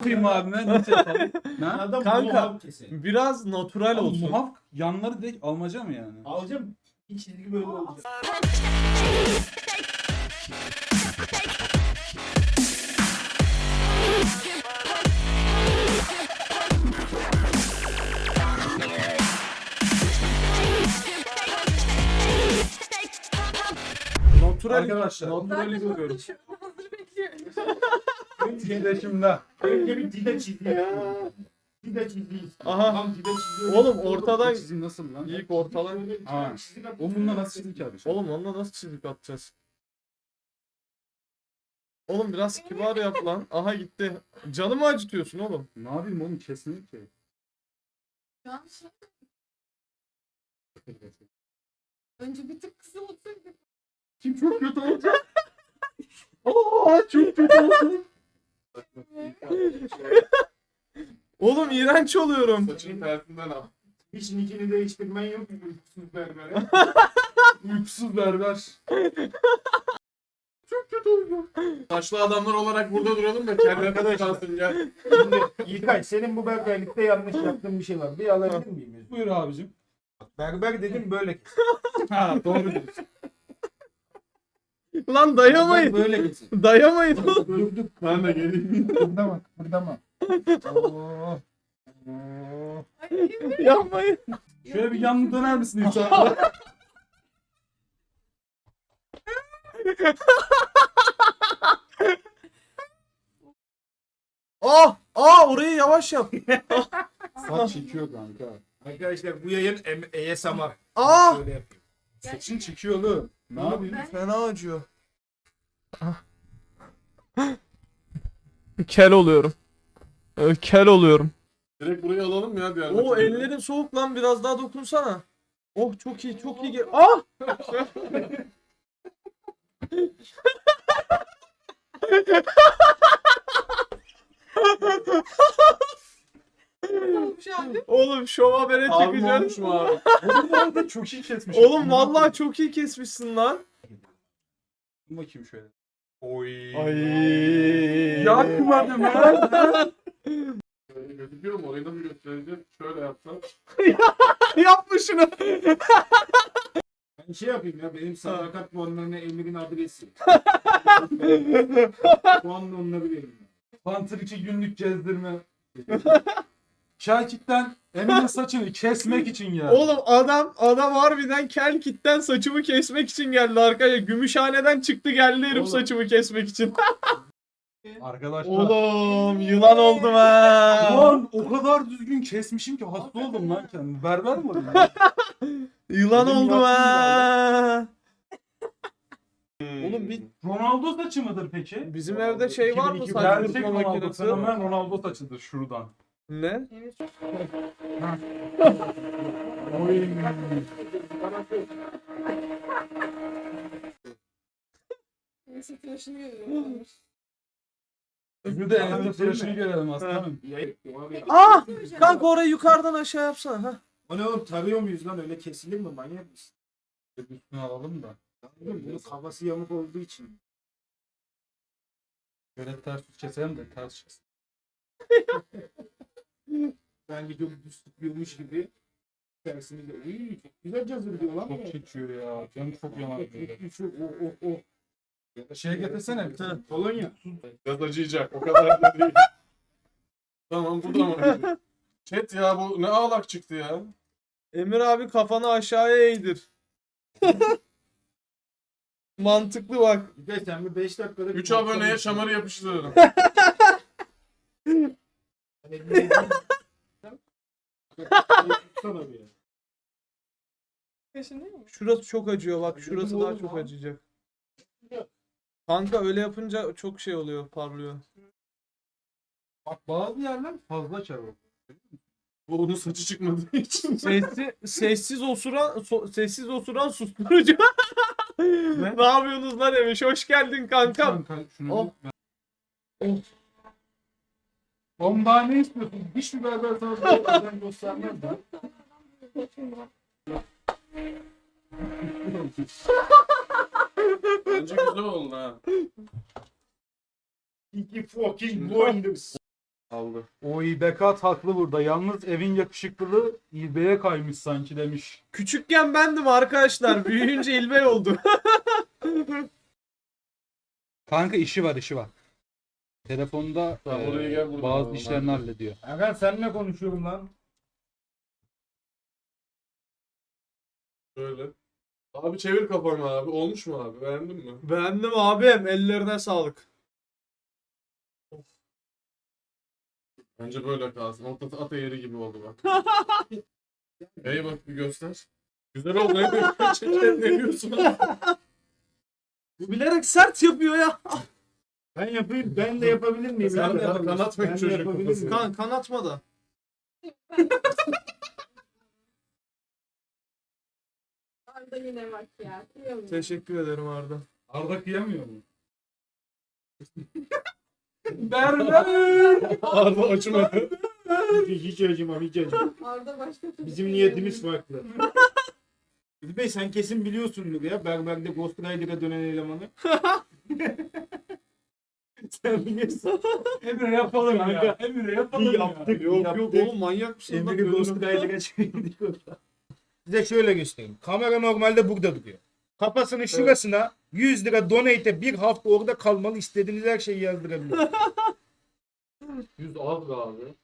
Yapayım abi ben nasıl yapalım? Ne? Adam Kanka. kesin. Biraz natural olsun. muhaf yanları direkt almaca mı yani? Alacağım. Bir çizgi böyle olacak. Natural Arkadaşlar. Naturali görüyorum. Hazır bekliyorum. Çiğdeşimde. Önce bir dide çizgi. Dide çizgi. Aha. Tam dide çizgi. Oğlum ortadan Çizim nasıl lan? ilk ortadan. Ha. O bununla nasıl çizdik abi? Oğlum onunla nasıl çizik atacağız? Oğlum biraz kibar yap lan. Aha gitti. Canımı acıtıyorsun oğlum. Ne yapayım oğlum kesmiyor ki. Şu an şey... Önce bir tık kısa olsaydı. Kim çok kötü olacak? Aa çok kötü oldu. Oğlum iğrenç oluyorum. Saçın tersinden al. Hiç nickini değiştirmen yok mu? Uykusuz berbere. Uykusuz berber. Taşlı adamlar olarak burada duralım da kendine kalsın gel. Şimdi İlkay senin bu berberlikte yanlış yaptığın bir şey var. Bir alabilir miyim? Buyur abicim. Berber dedim böyle. Ha doğru diyorsun. Lan dayamayın. Böyle kesin. Dayamayın. Dur dur. Ben de geleyim. Burada bak. Burada bak. Oo. Oo. Ay, Yapmayın. Şöyle bir yanına döner misin insan? Ah! Aa orayı yavaş yap. Saç çekiyor kanka. Arkadaşlar bu yayın M- ASMR. Aa! Şöyle yapıyor. Saçın çekiyor oğlum. Ne yapayım? Fena acıyor. Kel oluyorum. Ee, Kel oluyorum. Direkt burayı alalım ya diğer. O ellerin soğuk lan biraz daha dokunsana. Oh çok iyi çok iyi. gel- Ah! olmuş abi. Oğlum şova bere Abi olmuş çıkacağız. mu abi? Oğlum bu arada çok iyi kesmiş. Oğlum vallahi çok iyi kesmişsin lan. Dur bakayım şöyle. Oy. Ay. Yakmadım ya. Şöyle gözüküyor mu? Orayı nasıl göstereceğiz? Şöyle yapsam. Yapma şunu. Ben şey yapayım ya benim sadakat puanlarına Emir'in adresi. Puanla onunla bileyim. Panther 2 günlük gezdirme. Şakit'ten Emin'in saçını kesmek için ya. Oğlum adam adam harbiden kel kitten saçımı kesmek için geldi arkadaşlar. Gümüşhaneden çıktı geldi herif Oğlum. saçımı kesmek için. Arkadaşlar. Oğlum yılan oldum ha. Lan o kadar düzgün kesmişim ki hasta oldum lan kendim. Berber mi oldum? ya? Yılan Benim oldum yaptığım ha. Oğlum bir Ronaldo saçı mıdır peki? bizim evde şey var mı 2002 saç Gerçek kurutma Ronaldo. makinesi? Fenomen Ronaldo saçıdır şuradan. Ne? Evet. Oy. Neyse tıraşını görüyorum. Bir de Emin'in tıraşını görelim aslanım. Aa! Kanka orayı yukarıdan aşağı yapsana. Ha. O ne oğlum tarıyor muyuz lan öyle kesilir mi manyak mısın? Üstüne alalım da. Mı? Bunun kafası yamuk olduğu için. Böyle ters keselim de ters çıksın. Sanki çok düz tutuyormuş gibi. Tersini de uy çok güzel cazır diyor lan. Çok çekiyor ya. Canım çok yalan. Çok o o o. Şey getirsene bir tane. Kolonya. Biraz acıyacak. O kadar da değil. tamam bu da mı? Chat ya bu ne ağlak çıktı ya. Emir abi kafanı aşağıya eğdir. Mantıklı bak. Bir de sen bir 5 dakikada... 3 aboneye şamarı yapıştırırım. Bir- bir. Kaşın değil mi? Şurası çok acıyor bak. Şurası daha çok acıyacak. Kanka öyle yapınca çok şey oluyor, parlıyor. Bak bazı yerler fazla çabuk. Bu onun saçı çıkmadığı için. Sessiz, sessiz osuran so- sessiz osuran susturucu. ne? yapıyorsunuz lan Emiş? Hoş geldin kankam. Kanka şunu Oh. Of. Oğlum daha ne istiyorsun? Hiçbir berber sana özen göstermez. Bence güzel oldu ha. Iki fucking blinders. Aldı. O İbekat haklı burada. Yalnız evin yakışıklılığı İlbe'ye kaymış sanki demiş. Küçükken bendim arkadaşlar. Büyüyünce İlbey oldu. Kanka işi var işi var. Telefonda Tamam, eee, oraya gel buradan bazı işlerini hallediyor. Erkan seninle konuşuyorum lan. Şöyle. Abi çevir kafanı abi. Olmuş mu abi? Beğendin mi? Beğendim abim. Ellerine sağlık. Bence böyle kalsın. Orta ata yeri gibi oldu bak. Hey bak bir göster. Güzel oldu. Ne diyorsun? ne diyorsun? Bu bilerek sert yapıyor ya. Ben yapayım. Ben de yapabilir miyim? Sen Ben de yapabilirim. kanatmayın Ben de çocuğun yapabilir kafasını. miyim? Kan kanatma da. Arda yine bak ya. Kıyamıyorum. Teşekkür ederim Arda. Arda kıyamıyor mu? Arda açmadı. Hiç, acımam, hiç acımam. Arda başka türlü Bizim niyetimiz farklı. İlbi Bey sen kesin biliyorsundur ya. Berber'de Ghost Rider'a dönen elemanı. sen biliyorsun. Emre yapalım ya. Kanka, Emre yapalım ya. yaptık, Yok yok oğlum manyak mısın? Emre'yi Ghost. Rider'a çevirdik orada. Size şöyle göstereyim. Kamera normalde burada duruyor. Kafasının şurasına 100 lira donate'e bir hafta orada kalmalı istediğiniz her şeyi yazdırabilir. Yüz az be abi.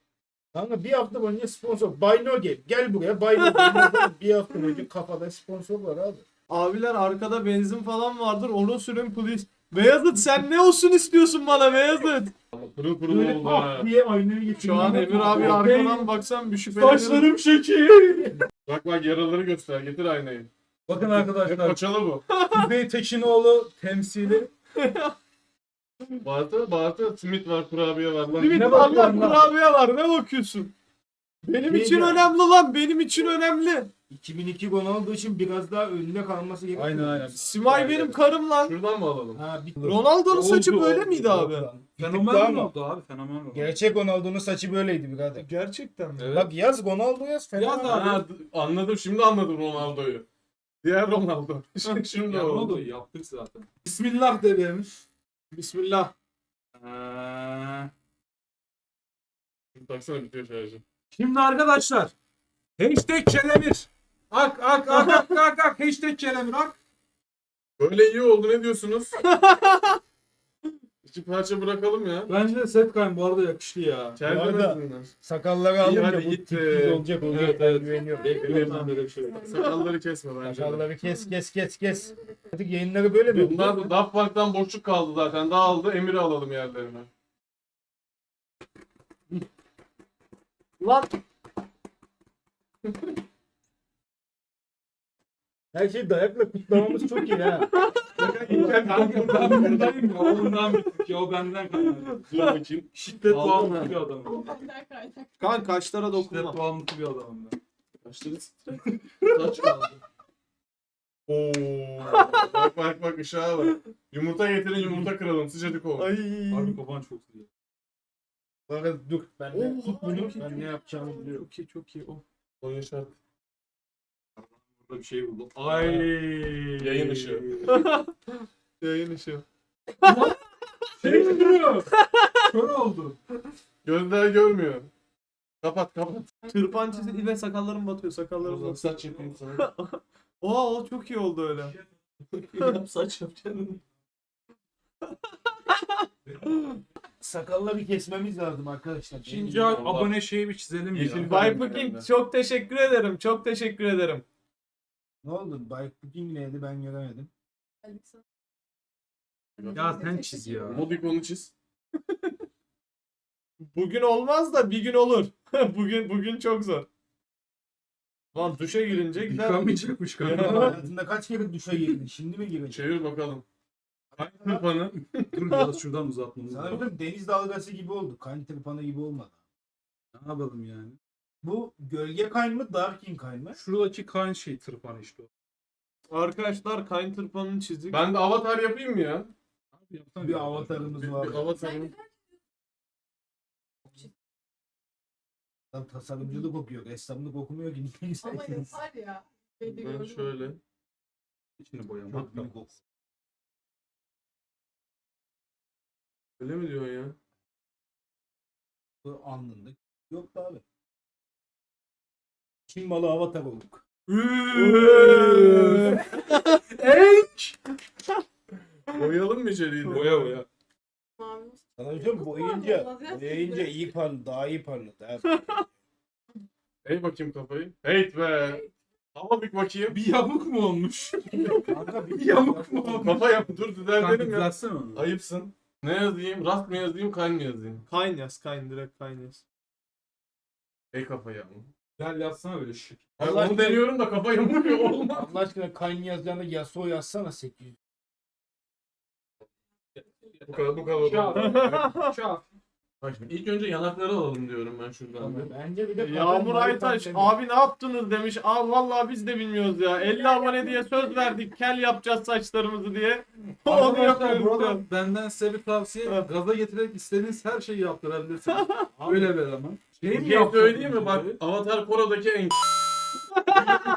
Kanka bir hafta boyunca sponsor. Buy no gel. Gel buraya buy no gel. bir hafta boyunca kafada sponsor var abi. Abiler arkada benzin falan vardır. Onu sürün please. Beyazıt sen ne olsun istiyorsun bana Beyazıt? Pırıl Böyle oldu ha. tak diye geçiriyor. Şu an Emir abi arkadan baksan bir şüphelenirim. Saçlarım şekil. Bak bak yaraları göster. Getir aynayı. Bakın Hep arkadaşlar. paçalı bu. Kuzey Tekinoğlu temsili. Bartı, Bartı, simit var, kurabiye var. Lan Ne bakıyorsun lan? kurabiye var ne bakıyorsun? Benim için ya? önemli lan benim için önemli. 2002 Ronaldo için biraz daha önüne kalması gerekiyor. Aynen aynen. Simay benim karım lan. Şuradan mı alalım? Ha, bir... Ronaldo'nun saçı Oldu, böyle oldu, miydi abi? Fenomen mi oldu abi? Fenomen oldu. Gerçek Ronaldo'nun saçı böyleydi birader. Gerçekten mi? Evet. Bak yaz Ronaldo yaz. Fena Yaz abi. Ha, anladım. Şimdi anladım Ronaldo'yu. Diğer Ronaldo. Şimdi Ya oldu. oldu yaptık zaten. Bismillah de. Bismillah. Ee, Baksana bitiyor şarjı. Şimdi arkadaşlar. Hashtag Kelemir. Ak ak ak ak ak ak. Hashtag Kelemir ak. Böyle iyi oldu ne diyorsunuz? İki parça bırakalım ya. Bence de set kaym bu arada yakıştı ya. Kendi arada-. Sakalları alınca hadi bu git, tipsiz e, olacak olacak. evet, ben evet. güveniyorum. Bekliyorum böyle bir şey. Sakalları kesme bence. de. Sakalları kes kes kes kes. Artık yayınları böyle mi? Bundan sonra Daft Punk'tan boşluk kaldı zaten. Dağıldı. Emir'i alalım yerlerine. Lan Her şey dayakla kutlamamız çok iyi ha. Kanka ben bundayım ya. O bundan bittik ya. O benden kaynaklı. Dur bakayım. Şiddet bağımlısı mı? bir adamım. Benden kaynak. kan kaşlara Şiddet dokunma. bağımlısı bir adamım ben. Kaçları titre. Kaç kaldı? Oo. bak bak bak ışığa bak. Yumurta getirin yumurta kıralım. Sıcacık olsun. Ay. Harbi kopan çok iyi. Arada dur. Ben de Oh, tut bunu. çok iyi, Ben ne yapacağımı biliyorum. Çok iyi çok iyi. Oh. Konya şart. Burada bir şey buldum. Ay. Yayın ışığı. Yayın ışığı. Şey gidiyor. Kör oldu. Gözler görmüyor. Kapat kapat. Tırpan çizgi ve sakallarım batıyor sakallarım batıyor. saç yapayım sana. Oo o çok iyi oldu öyle. Yap saç yapacaksın. Sakalları kesmemiz lazım arkadaşlar. İkinci ay abone şeyi bir çizelim Yeşil ya. bay- King çok teşekkür ederim. Çok teşekkür ederim. Ne oldu? Cooking neydi ben göremedim. Ya sen çiz ya. Modikonu çiz. Bugün olmaz da bir gün olur. bugün bugün çok zor. Lan duşa girince gider. Yıkamayacakmış Ya, kanka. hayatında kaç kere duşa girdin? Şimdi mi gireceksin? Çevir bakalım. Tırpanı. Dur biraz şuradan uzatmamız lazım. bakın deniz dalgası gibi oldu. Kan tırpanı gibi olmadı. Ne yapalım yani? Bu gölge kayn mı, darkin kayn mı? Şuradaki kan şey tırpan işte o. Arkadaşlar kayın tırpanını çizdik. Ben de avatar yapayım mı ya? Abi yapsana Bir avatarımız Bir, var. bir avatarım. Lan tasarımcılık okuyor. Ressamlık okumuyor ki. Ama yapar ya. Ben şöyle. İçini boyamak. Çok büyük. Öyle mi diyorsun ya? Bu anında. Yok abi. Çin malı avatar olduk. Boyayalım mı içeriği? de? Boya boya. Mavi. Sana bir şey mi? Boyayınca, boyayınca iyi parladı. Daha iyi parladı. abi. Eğ bakayım kafayı. Heyt be. Hava bir bakayım. Bir yamuk mu olmuş? Kanka bir Yamuk mu olmuş? Kafa yap dur düzeltelim ya. düzeltsene onu. Ayıpsın. Ne yazayım? Rast mı yazayım? Kayn mı yazayım? Kayn yaz kayn direkt kayn yaz. Ey kafa ya. Gel yazsana böyle şık. Ben Allah onu aşkına- deniyorum da kafa yamuluyor olmaz. Allah aşkına Kayn yazacağına Yasuo yazsana 800. Bu kadar bu kadar. Çağ. Çağ. Bak şimdi ilk önce yanakları alalım diyorum ben şuradan. bir. Bence bir de Yağmur Aytaş abi ne yaptınız demiş. Aa vallahi biz de bilmiyoruz ya. 50 abone diye söz verdik. Kel yapacağız saçlarımızı diye. Onu Arkadaşlar yapıyoruz. burada benden size bir tavsiye. Evet. Gaza getirerek istediğiniz her şeyi yaptırabilirsiniz. Öyle bir ama. Şey Bir şey söyleyeyim mi? Bak Avatar Kora'daki en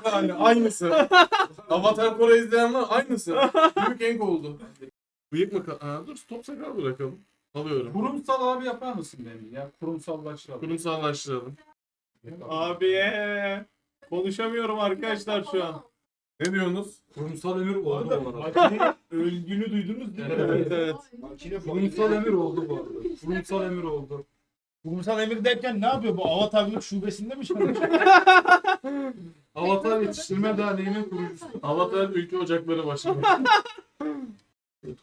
yani aynısı. Avatar Kora izleyen var aynısı. Büyük enk oldu. Bıyık mı? ka- Ha, dur top sakal bırakalım. Alıyorum. Kurumsal abi yapar mısın benim ya? Kurumsallaştıralım. Kurumsallaştıralım. Abi konuşamıyorum arkadaşlar şu an. Ne diyorsunuz? Kurumsal emir oldu bu arada. makine öldüğünü duydunuz değil mi? Evet evet. Makine Kurumsal emir oldu bu arada. Kurumsal emir oldu. Kurumsal emir derken ne yapıyor bu avatarlık şubesinde mi çalışıyor? Avatar Yetiştirme Derneği'nin kurucusu. Avatar Ülke Ocakları Başkanı.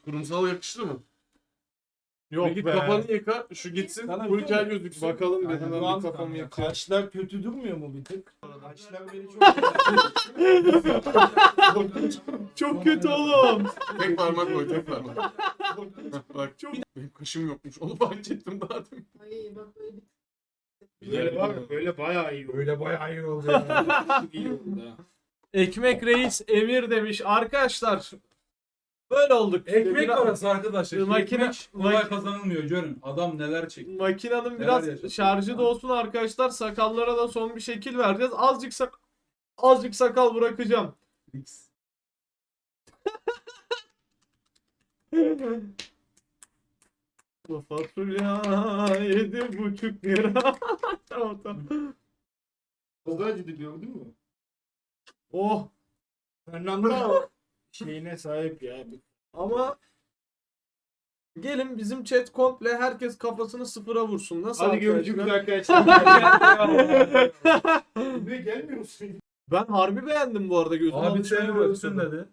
Kurumsal yakıştı mı? Yok Bir git be. kafanı yıka, şu gitsin, Sana full bir kel şey gözüksün. Bakalım Yani an- bir kafamı yakacağım. Kaşlar kötü durmuyor mu bir tık? Kaşlar beni çok Çok kötü oğlum. Tek parmak koy, tek parmak. Bak, çok... Benim kaşım yokmuş, onu fark ettim daha demin. Ay bak böyle bir Böyle var ya, böyle bayağı iyi oldu. Öyle bayağı iyi oldu ya. Çok iyi oldu ha. Ekmek reis emir demiş. Arkadaşlar böyle olduk. Ekmek Biraz- parası arkadaşlar. Makine- Ekmek kolay kazanılmıyor. Görün adam neler çekti. Makinenin Neler biraz yaşadık şarjı da olsun arkadaşlar. Sakallara da son bir şekil vereceğiz. Azıcık sak azıcık sakal bırakacağım. Bu fasulye yedi buçuk lira. tamam tamam. O da acıdı gördün mü? Oh Fernando şeyine sahip ya. ama gelin bizim chat komple herkes kafasını sıfıra vursun. Nasıl Hadi görüşürüz arkadaşlar? arkadaşlar. Buraya gelmiyor musun? Ben harbi beğendim bu arada gözüm Abi başladı. ölsün dedi.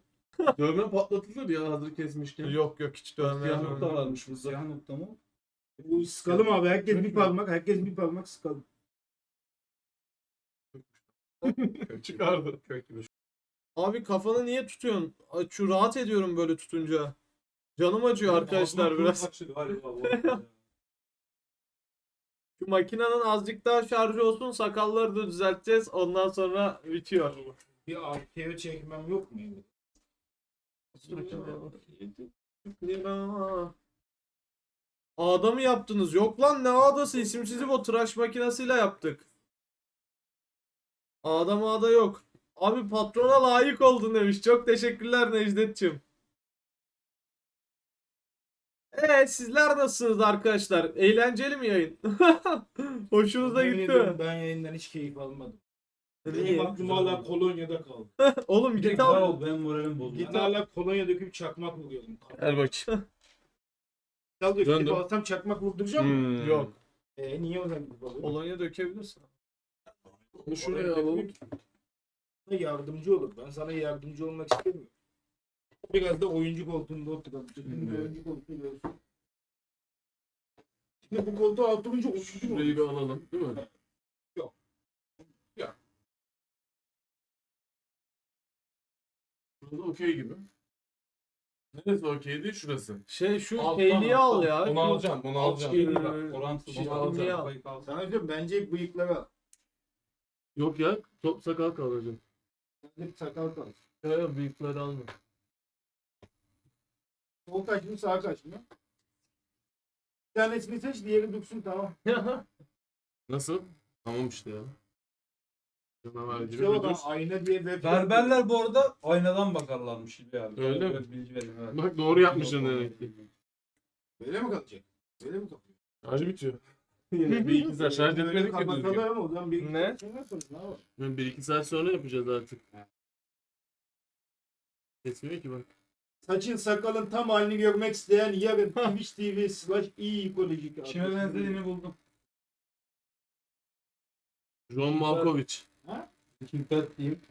Dövme patlatılır ya hazır kesmişken. Yok yok hiç dövme Siyah nokta varmış bu siyah nokta mı? Bu sıkalım abi. Herkes bir parmak. Herkes bir parmak sıkalım. Çıkardı. Abi kafanı niye tutuyorsun? Şu rahat ediyorum böyle tutunca. Canım acıyor arkadaşlar biraz. Şu makinenin azıcık daha şarjı olsun sakalları da düzelteceğiz. Ondan sonra bitiyor. Bir arkaya çekmem yok mu? Lira. Ağda mı yaptınız? Yok lan ne ağdası? İsimsizi bu tıraş makinesiyle yaptık. Ağda mağda yok. Abi patrona layık oldun demiş. Çok teşekkürler Necdet'ciğim. Eee sizler nasılsınız arkadaşlar? Eğlenceli mi yayın? Hoşunuza Yemin gitti ediyorum, mi? Ben yayından hiç keyif almadım. Benim aklım hala kolonyada kaldı. Oğlum git al. oldu benim moralim bozuldu. Git hala kolonya döküp çakmak vuruyordum. Gel bakayım. Kal döküp Döndüm. alsam çakmak vurduracağım mı? Hmm. Yok. E niye o zaman gidip alıyorum? Kolonya dökebilirsin. Bunu şuraya alalım. Sana yardımcı olur. Ben sana yardımcı olmak istemiyorum. Biraz da oyuncu koltuğunda oturalım. Şimdi oyuncu koltuğu görsün. Şimdi bu koltuğa oturunca oyuncu mu? Şurayı bir alalım. Değil mi? Yok. Ya. Burada okey gibi. Neresi okeydi? Şurası. Şey şu Alttan, al ya. Onu alacağım, onu alacağım. Ee, bak. Şey bak. alacağım. Sana diyorum bence bıyıkları al. Yok ya, top sakal kalacak. Bende bir sakal kalır. Ya büyükleri alma. Sol kaç mı sağ kaç mı? Bir tanesini seç diğeri dursun tamam. Nasıl? Tamam işte ya. Canavar gibi bir dur. ayna diye web Berberler bu arada aynadan bakarlarmış İlbi abi. Öyle mi? Biraz Bilgi verin. Evet. Bak doğru yapmışsın demek ki. Böyle mi kalacak? Böyle mi kalacak? Şarjı bitiyor. Bir iki saat şarj etmedik ya düzgün. Kapatalım o zaman bir Ne? Yani bir iki saat sonra yapacağız artık. Kesmiyor ki bak. Saçın sakalın tam halini görmek isteyen yarın Twitch TV slash iyi ekolojik Kime benzediğini buldum. John Malkovich. Kim diyeyim.